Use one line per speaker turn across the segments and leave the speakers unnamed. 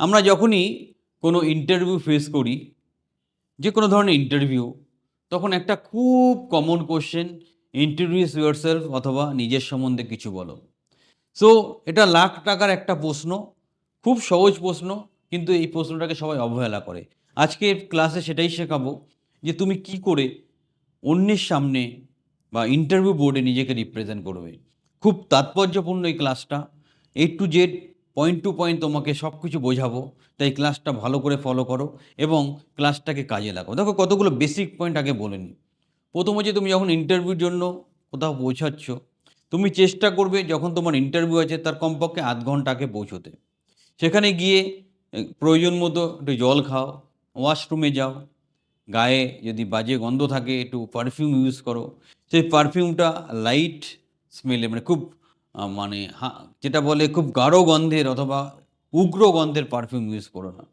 আমরা যখনই কোনো ইন্টারভিউ ফেস করি, যে কোনো ধরনের ইন্টারভিউ তখন একটা খুব common question introduce yourself অথবা নিজের সম্বন্ধে কিছু বলো। সো এটা লাখ টাকার একটা প্রশ্ন, খুব সহজ প্রশ্ন, কিন্তু এই প্রশ্নটাকে সবাই অবহেলা করে। আজকে ক্লাসে সেটাই শেখাবো যে তুমি কি করে অন্যের সামনে বা ইন্টারভিউ বোর্ডে নিজেকে রিপ্রেজেন্ট করবে। খুব তাৎপর্যপূর্ণ এই ক্লাসটা A to Z point to point তোমাকে সব কিছু বোঝাবো, তাই ক্লাসটা ভালো করে ফলো করো এবং ক্লাসটাকে কাজে লাগাও। দেখো কতগুলো বেসিক পয়েন্ট আগে বলে নিই। প্রথম হচ্ছে তুমি যখন ইন্টারভিউর জন্য কোথাও পৌঁছাচ্ছ, তুমি চেষ্টা করবে যখন তোমার ইন্টারভিউ আছে তার কমপক্ষে আধ ঘণ্টা আগে পৌঁছতে। সেখানে গিয়ে প্রয়োজন মতো একটু জল খাও ওয়াশরুমে যাও, গায়ে যদি বাজে গন্ধ থাকে একটু পারফিউম ইউজ করো। সেই পারফিউমটা লাইট স্মেলে মানে খুব মানে হা- যেটা বলে খুব গাঢ় গন্ধের অথবা উগ্র গন্ধের পারফিউম ইউজ করো না।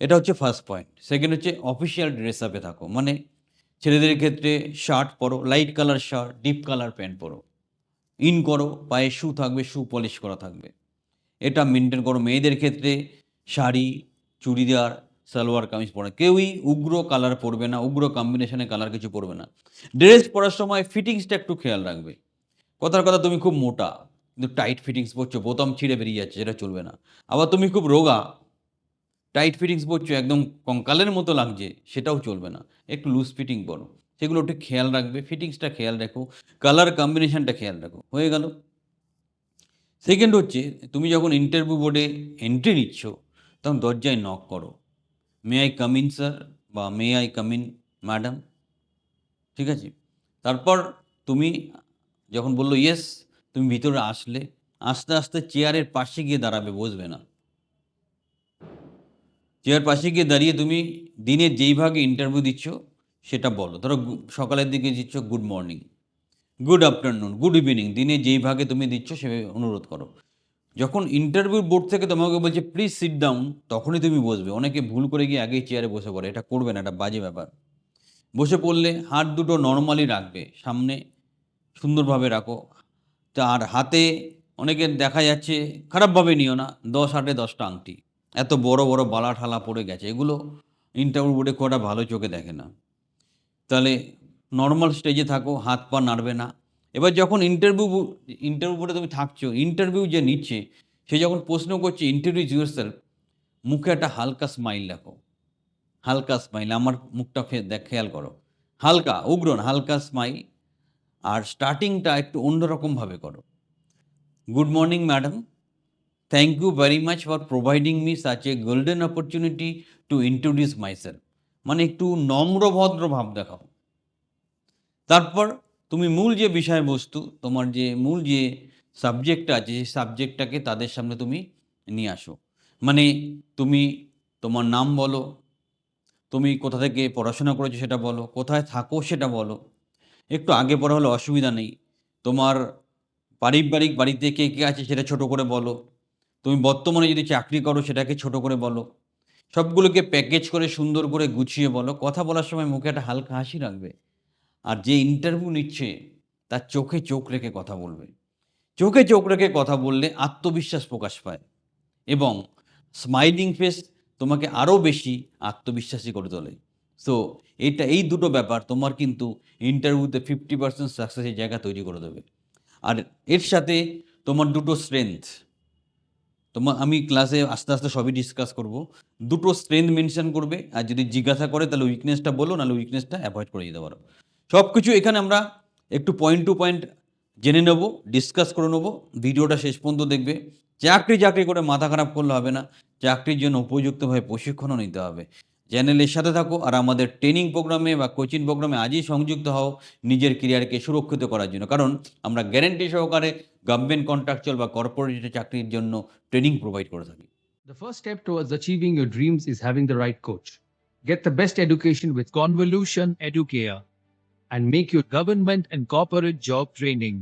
এটা হচ্ছে ফার্স্ট পয়েন্ট সেকেন্ড হচ্ছে অফিসিয়াল ড্রেস আপে থাকো। মানে ছেলেদের ক্ষেত্রে শার্ট পরো light colour shirt deep colour pant পরো। ইন করো, পায়ে শু থাকবে শু পলিশ করা থাকবে। এটা মেনটেন করো। মেয়েদের ক্ষেত্রে শাড়ি, চুড়িদার, সালোয়ার, কামিজ পরে। কেউই উগ্র কালার পরবে না, উগ্র কম্বিনেশনে কালার কিছু পরবে না। ড্রেস পরার সময় ফিটিংসটা একটু খেয়াল রাখবে। কথার কথা, তুমি খুব মোটা, কিন্তু টাইট ফিটিংস পরছো, বোতাম ছিঁড়ে বেরিয়ে যাচ্ছে, সেটা চলবে না। আবার তুমি খুব রোগা টাইট ফিটিংস পরছো, একদম কঙ্কালের মতো লাগছে, সেটাও চলবে না। একটু লুজ ফিটিং পরো। সেগুলো একটু খেয়াল রাখবে ফিটিংসটা খেয়াল রাখো কালার কম্বিনেশানটা খেয়াল রাখো। হয়ে গেল। সেকেন্ড হচ্ছে, তুমি যখন ইন্টারভিউ বোর্ডে এন্ট্রি নিচ্ছ, তখন দরজায় নক করো। May I come in sir বা may I come in madam ঠিক আছে? তারপর তুমি যখন বলল, ইয়েস, তুমি ভিতরে আসলে। আস্তে আস্তে চেয়ারের পাশে গিয়ে দাঁড়াবে বসবে না। চেয়ার পাশে গিয়ে দাঁড়িয়ে তুমি দিনের যেই ভাগে ইন্টারভিউ দিচ্ছ, সেটা বলো। ধরো সকালের দিকে দিচ্ছ, good morning. Good afternoon. Good evening. দিনে যেই ভাগে তুমি দিচ্ছ, সে অনুরোধ করো। যখন ইন্টারভিউ বোর্ড থেকে তোমাকে বলছে, প্লিজ সিট ডাউন তখনই তুমি বসবে। অনেকে ভুল করে গিয়ে আগেই চেয়ারে বসে পড়ে। এটা করবে না, এটা বাজে ব্যাপার। বসে পড়লে হাত দুটো নর্মালি রাখবে। সামনে সুন্দরভাবে রাখো। তার হাতে অনেকের দেখা যাচ্ছে, খারাপভাবে নিও না, দশ হাটে দশটা আংটি। এত বড় বড় বালা ঠালা পড়ে গেছে, এগুলো ইন্টারভিউ বোর্ডে খুব ভালো চোখে দেখে না। তাহলে নর্মাল স্টেজে থাকো, হাত পা নাড়বে না। এবার যখন ইন্টারভিউ ইন্টারভিউ বোর্ডে তুমি থাকছো ইন্টারভিউ যে নিচ্ছে, সে যখন প্রশ্ন করছে ইন্টারভিউ সেলফ মুখে একটা হালকা স্মাইল রাখো। হালকা স্মাইল আমার মুখটা দেখ, খেয়াল করো। হালকা, উগ্র না, হালকা স্মাইল আর স্টার্টিংটা একটু অন্যরকমভাবে করো। Good morning madam thank you very much for providing me such a golden opportunity to introduce myself মানে একটু নম্রভদ্র ভাব দেখাও। তারপর তুমি মূল যে বিষয়বস্তু, তোমার যে মূল যে সাবজেক্টটা আছে, সেই সাবজেক্টটাকে তাদের সামনে তুমি নিয়ে আসো। মানে তুমি তোমার নাম বলো, তুমি কোথা থেকে পড়াশোনা করেছ সেটা বলো, কোথায় থাকো সেটা বলো একটু আগে পড়া হলে, অসুবিধা নেই। তোমার পারিবারিক বাড়িতে কে কে আছে সেটা ছোট করে বলো। তুমি বর্তমানে যদি চাকরি করো সেটাকে ছোট করে বলো। সবগুলোকে প্যাকেজ করে সুন্দর করে গুছিয়ে বলো। কথা বলার সময় মুখে একটা হালকা হাসি রাখবে। আর যে ইন্টারভিউ নিচ্ছে, তার চোখে চোখ রেখে কথা বলবে। চোখে চোখ রেখে কথা বললে আত্মবিশ্বাস প্রকাশ পায় এবং স্মাইলিং ফেস তোমাকে আরও বেশি আত্মবিশ্বাসী করে তোলে। সো এটা এই দুটো ব্যাপার তোমার কিন্তু ইন্টারভিউতে ফিফটি পার্সেন্ট সাকসেসের জায়গা তৈরি করে দেবে। আর এর সাথে তোমার দুটো স্ট্রেংথ তোমার আমি ক্লাসে আস্তে আস্তে সবই ডিসকাস করব। দুটো স্ট্রেংথ মেনশন করবে, আর যদি জিজ্ঞাসা করে তাহলে উইকনেসটা বলো, নাহলে উইকনেসটা অ্যাভয়েড করে দিতে পারো। সব কিছু এখানে আমরা একটু পয়েন্ট টু পয়েন্ট জেনে নেব ডিসকাস করে নেব। ভিডিওটা শেষ পর্যন্ত দেখবে। চাকরি চাকরি করে মাথা খারাপ করলে হবে না। চাকরির জন্য উপযুক্তভাবে প্রশিক্ষণও নিতে হবে। চ্যানেলের সাথে থাকো আর আমাদের ট্রেনিং প্রোগ্রামে বা কোচিং প্রোগ্রামে আজই সংযুক্ত হও নিজের কেরিয়ারকে সুরক্ষিত করার জন্য কারণ আমরা গ্যারেন্টি সহকারে গভর্নমেন্ট কন্ট্রাকচুয়াল বা কর্পোরেট চাকরির জন্য ট্রেনিং প্রোভাইড করে থাকি
The first step towards achieving your dreams is having the right coach. Get the best education with Convolution Educare and make your government and corporate job training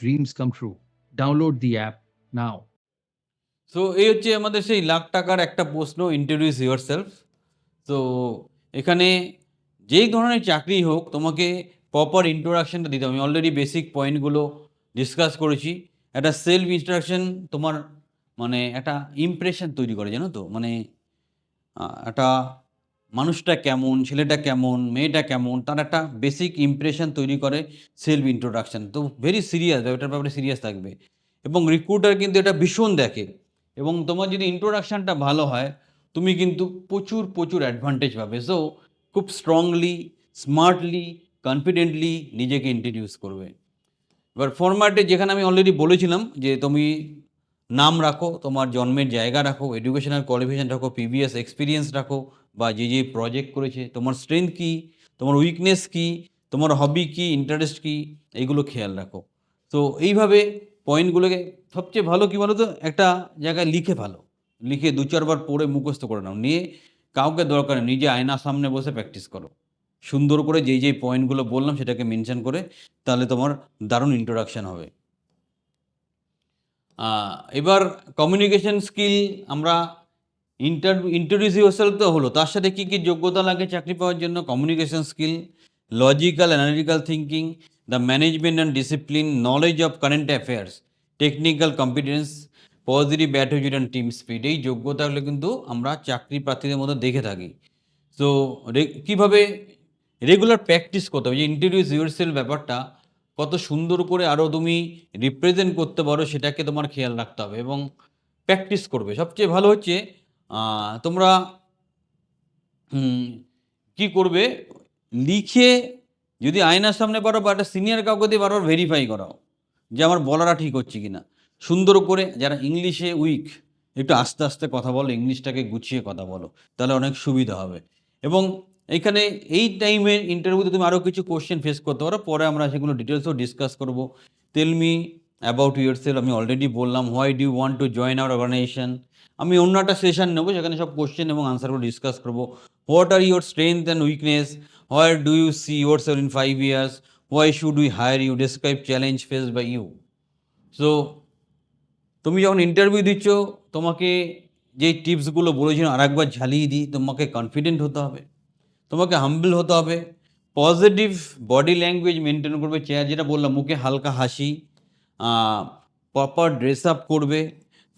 dreams come true. Download the app now.
So এই হচ্ছে আমাদের সেই লাখ টাকার একটা প্রশ্ন introduce your self তো এখানে যেই ধরনের চাকরি হোক, তোমাকে প্রপার ইন্ট্রোডাকশনটা দিতে হবে। আমি অলরেডি বেসিক পয়েন্টগুলো ডিসকাস করেছি। একটা সেলফ ইন্ট্রোডাকশন তোমার মানে একটা ইমপ্রেশন তৈরি করে, জানো তো? মানে একটা মানুষটা কেমন, ছেলেটা কেমন, মেয়েটা কেমন, তার একটা বেসিক ইমপ্রেশন তৈরি করে সেলফ ইন্ট্রোডাকশন তো ভেরি সিরিয়াস ব্যাপারটার ব্যাপারে সিরিয়াস থাকবে। এবং রিক্রুটার কিন্তু এটা ভীষণ দেখে। এবং তোমার যদি ইন্ট্রোডাকশনটা ভালো হয় তুমি কিন্তু প্রচুর প্রচুর অ্যাডভান্টেজ পাবে। সো খুব স্ট্রংলি স্মার্টলি কনফিডেন্টলি নিজেকে ইন্ট্রোডিউস করবে। এবার ফরম্যাটে যেখানে আমি অলরেডি বলেছিলাম যে তুমি নাম রাখো, তোমার জন্মের জায়গা রাখো এডুকেশনাল কোয়ালিফিকেশন রাখো পিবিএস এক্সপিরিয়েন্স রাখো, বা যে যে প্রজেক্ট করেছে, তোমার স্ট্রেংথ কী, তোমার উইকনেস কী, তোমার হবি কী ইন্টারেস্ট কী, এইগুলো খেয়াল রাখো। তো এইভাবে পয়েন্টগুলোকে সবচেয়ে ভালো কী বলো তো একটা জায়গায় লিখে ভালো লিখে দু চারবার পড়ে মুখস্থ করে নাও। নিয়ে কাউকে দরকার নেই। নিজে আয়নার সামনে বসে প্র্যাকটিস করো। সুন্দর করে যেই যেই পয়েন্টগুলো বললাম সেটাকে মেনশন করে তাহলে তোমার দারুণ ইন্ট্রোডাকশন হবে। এবার কমিউনিকেশন স্কিল আমরা ইন্টার ইন্ট্রোডিউস তো হলো। তার সাথে কী কী যোগ্যতা লাগে চাকরি পাওয়ার জন্য? Communication skill logical analytical thinking the management and discipline knowledge of current affairs technical competence positive attitude and team speed এই যোগ্যতাগুলো কিন্তু আমরা চাকরি প্রার্থীদের মধ্যে দেখে থাকি। তো কীভাবে রেগুলার প্র্যাকটিস করতে হবে? যে ইন্ট্রোডিউস ইউরসেল ব্যাপারটা, কত সুন্দর করে আরও তুমি রিপ্রেজেন্ট করতে পারো সেটাকে তোমার খেয়াল রাখতে হবে এবং প্র্যাকটিস করবে। সবচেয়ে ভালো হচ্ছে তোমরা কি করবে? লিখে যদি আয়নার সামনে পারো বা একটা সিনিয়র কাউকে দিয়ে বারবার ভেরিফাই করাও যে আমার বলাটা ঠিক হচ্ছে কি না সুন্দর করে যারা ইংলিশে উইক একটু আস্তে আস্তে কথা বলো, ইংলিশটাকে গুছিয়ে কথা বলো, তাহলে অনেক সুবিধা হবে। এবং এখানে এই টাইমে ইন্টারভিউতে তুমি আরও কিছু কোশ্চেন ফেস করতে পারো, পরে আমরা সেগুলো ডিটেলসও ডিসকাস করব। Tell me about your self আমি অলরেডি বললাম why do want to join our organization আমি অন্য একটা সেশন নেব সেখানে সব কোশ্চেন এবং আনসারগুলো ডিসকাস করব। What are your strength and weakness where do you see your self in five years why should we hire you describe challenge face by you so তুমি যখন ইন্টারভিউ দিচ্ছ, তোমাকে যে টিপসগুলো বলেছিলাম আরেকবার ঝালিয়ে দিই, তোমাকে কনফিডেন্ট হতে হবে, তোমাকে হাম্বল হতে হবে পজিটিভ বডি ল্যাঙ্গুয়েজ মেনটেন করবে, চেয়ার যেটা বললাম, মুখে হালকা হাসি প্রপার ড্রেস আপ করবে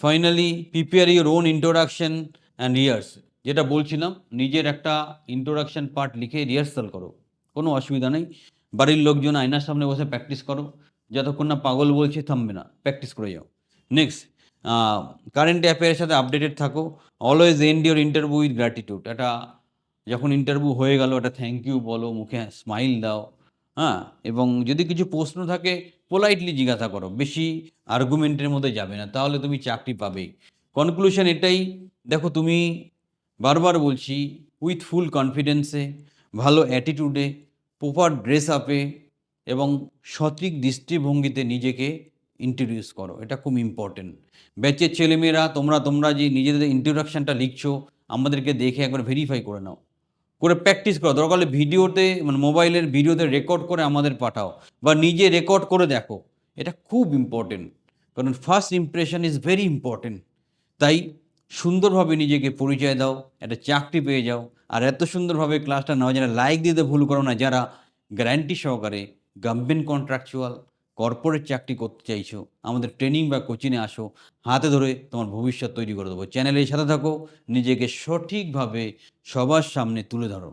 finally prepare your own introduction and rehearse যেটা বলছিলাম, নিজের একটা ইন্ট্রোডাকশন পার্ট লিখে রিহার্সাল করো, কোনো অসুবিধা নেই, বাড়ির লোকজন আয়নার সামনে বসে প্র্যাকটিস করো, যতক্ষণ না পাগল বলছে থামবে না প্র্যাকটিস করে যাও। নেক্সট কারেন্ট অ্যাফেয়ারের সাথে আপডেটেড থাকো। Always end your interview with gratitude একটা যখন ইন্টারভিউ হয়ে গেল একটা থ্যাংক ইউ বলো, মুখে স্মাইল দাও হ্যাঁ? এবং যদি কিছু প্রশ্ন থাকে পোলাইটলি জিজ্ঞাসা করো। বেশি আর্গুমেন্টের মধ্যে যাবে না, তাহলে তুমি চাকরি পাবেই কনক্লুশন এটাই, দেখো তুমি বারবার বলছি উইথ ফুল কনফিডেন্সে ভালো অ্যাটিটিউডে প্রপার ড্রেস আপে এবং সঠিক দৃষ্টিভঙ্গিতে নিজেকে ইন্ট্রোডিউস করো, এটা খুব ইম্পর্টেন্ট ব্যাচের ছেলেমেয়েরা, তোমরা তোমরা যে নিজেদের ইন্ট্রোডাকশানটা লিখছো, আমাদেরকে দেখে একবার ভেরিফাই করে নাও। করে প্র্যাকটিস করো, দরকার হলে ভিডিওতে মানে মোবাইলের ভিডিওতে রেকর্ড করে আমাদের পাঠাও, বা নিজে রেকর্ড করে দেখো, এটা খুব ইম্পর্টেন্ট কারণ first impression is very important তাই সুন্দরভাবে নিজেকে পরিচয় দাও, একটা চাকরি পেয়ে যাও, আর এত সুন্দরভাবে ক্লাসটা নাও যারা লাইক দিতে ভুল করো না, যারা গ্যারান্টি সহকারে গভর্নমেন্ট কন্ট্রাকচুয়াল কর্পোরেট চাকরি করতে চাইছো, আমাদের ট্রেনিং বা কোচিংয়ে আসো, হাতে ধরে তোমার ভবিষ্যৎ তৈরি করে দেবো। চ্যানেলের সাথে থাকো, নিজেকে সঠিকভাবে সবার সামনে তুলে ধরো।